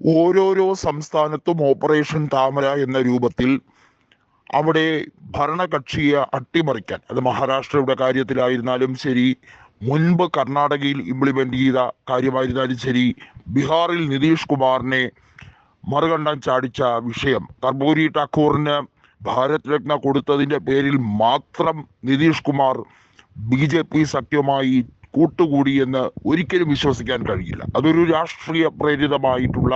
ഓരോരോ സംസ്ഥാനത്തും ഓപ്പറേഷൻ താമര എന്ന രൂപത്തിൽ അവിടെ ഭരണകക്ഷിയെ അട്ടിമറിക്കാൻ അത് മഹാരാഷ്ട്രയുടെ കാര്യത്തിലായിരുന്നാലും ശരി മുൻപ് കർണാടകയിൽ ഇംപ്ലിമെന്റ് ചെയ്ത കാര്യമായിരുന്നാലും ശരി ബീഹാറിൽ നിതീഷ് കുമാറിനെ മറുകണ്ഠം ചാടിച്ച വിഷയം കർബൂരി ഠാക്കൂറിന് ഭാരത് രത്ന കൊടുത്തതിന്റെ പേരിൽ മാത്രം Nitish Kumar B J P സഖ്യവുമായി കൂട്ടുകൂടി എന്ന് ഒരിക്കലും വിശ്വസിക്കാൻ കഴിയില്ല. അതൊരു രാഷ്ട്രീയ പ്രേരിതമായിട്ടുള്ള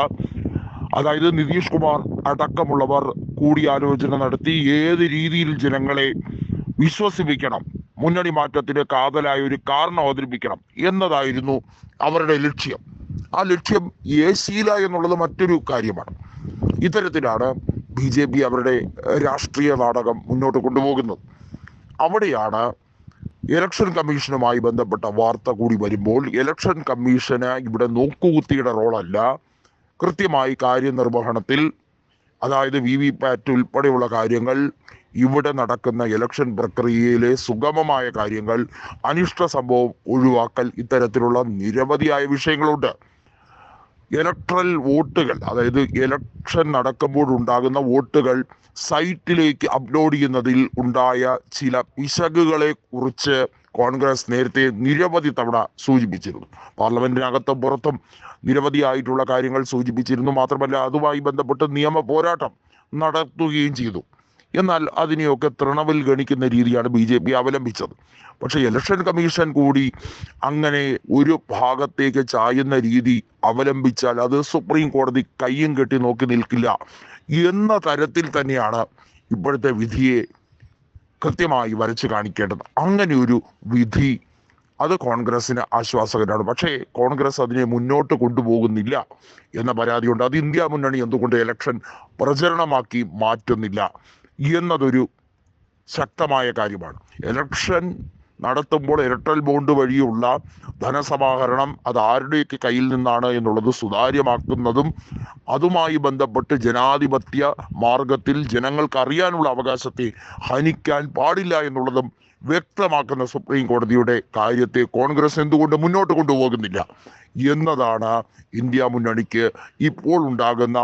അതായത് നിതീഷ് കുമാർ അടക്കമുള്ളവർ കൂടിയാലോചന നടത്തി ഏത് രീതിയിൽ ജനങ്ങളെ വിശ്വസിപ്പിക്കണം മുന്നണി മാറ്റത്തിന് കാതലായ ഒരു കാരണം അവതരിപ്പിക്കണം എന്നതായിരുന്നു അവരുടെ ലക്ഷ്യം. ആ ലക്ഷ്യം ഏശീല എന്നുള്ളത് മറ്റൊരു കാര്യമാണ്. ഇത്തരത്തിലാണ് ബി ജെ പി അവരുടെ രാഷ്ട്രീയ നാടകം മുന്നോട്ട് കൊണ്ടുപോകുന്നത്. അവിടെയാണ് ഇലക്ഷൻ കമ്മീഷനുമായി ബന്ധപ്പെട്ട വാർത്ത കൂടി വരുമ്പോൾ ഇലക്ഷൻ കമ്മീഷന് ഇവിടെ നോക്കുകുത്തിയുടെ റോളല്ല. കൃത്യമായി കാര്യനിർവഹണത്തിൽ അതായത് വി വി പാറ്റ് ഉൾപ്പെടെയുള്ള കാര്യങ്ങൾ ഇവിടെ നടക്കുന്ന ഇലക്ഷൻ പ്രക്രിയയിലെ സുഗമമായ കാര്യങ്ങൾ അനിഷ്ട സംഭവം ഒഴിവാക്കൽ ഇത്തരത്തിലുള്ള നിരവധിയായ വിഷയങ്ങളുണ്ട്. ഇലക്ട്രൽ വോട്ടുകൾ അതായത് ഇലക്ഷൻ നടക്കുമ്പോൾ ഉണ്ടാകുന്ന വോട്ടുകൾ സൈറ്റിലേക്ക് അപ്ലോഡ് ചെയ്യുന്നതിൽ ഉണ്ടായ ചില പിശകുകളെ കുറിച്ച് കോൺഗ്രസ് നേരത്തെ നിരവധി തവണ സൂചിപ്പിച്ചിരുന്നു. പാർലമെന്റിനകത്തും പുറത്തും നിരവധിയായിട്ടുള്ള കാര്യങ്ങൾ സൂചിപ്പിച്ചിരുന്നു. മാത്രമല്ല അതുമായി ബന്ധപ്പെട്ട് നിയമ പോരാട്ടം നടത്തുകയും ചെയ്തു. എന്നാൽ അതിനെയൊക്കെ തൃണവിൽ ഗണിക്കുന്ന രീതിയാണ് ബി ജെ പി അവലംബിച്ചത്. പക്ഷേ ഇലക്ഷൻ കമ്മീഷൻ കൂടി അങ്ങനെ ഒരു ഭാഗത്തേക്ക് ചായുന്ന രീതി അവലംബിച്ചാൽ അത് സുപ്രീം കോടതി കയ്യും കെട്ടി നോക്കി നിൽക്കില്ല എന്ന തരത്തിൽ തന്നെയാണ് ഇപ്പോഴത്തെ വിധിയെ കൃത്യമായി വരച്ചു കാണിക്കേണ്ടത്. അങ്ങനെ ഒരു വിധി അത് കോൺഗ്രസിന് ആശ്വാസകരമാണ്. പക്ഷേ കോൺഗ്രസ് അതിനെ മുന്നോട്ട് കൊണ്ടുപോകുന്നില്ല എന്ന പരാതിയുണ്ട്. അത് ഇന്ത്യ മുന്നണി എന്തുകൊണ്ട് ഇലക്ഷൻ പ്രചരണമാക്കി മാറ്റുന്നില്ല എന്നതൊരു ശക്തമായ കാര്യമാണ്. ഇലക്ഷൻ നടത്തുമ്പോൾ ഇരട്ടൽ ബോണ്ട് വഴിയുള്ള ധനസമാഹരണം അത് ആരുടെയൊക്കെ കയ്യിൽ നിന്നാണ് എന്നുള്ളത് സുതാര്യമാക്കുന്നതും അതുമായി ബന്ധപ്പെട്ട് ജനാധിപത്യ മാർഗത്തിൽ ജനങ്ങൾക്ക് അറിയാനുള്ള അവകാശത്തെ ഹനിക്കാൻ പാടില്ല എന്നുള്ളതും വ്യക്തമാക്കുന്ന സുപ്രീം കോടതിയുടെ കാര്യത്തെ കോൺഗ്രസ് എന്തുകൊണ്ട് മുന്നോട്ട് കൊണ്ടുപോകുന്നില്ല എന്നതാണ് ഇന്ത്യ മുന്നണിക്ക് ഇപ്പോൾ ഉണ്ടാകുന്ന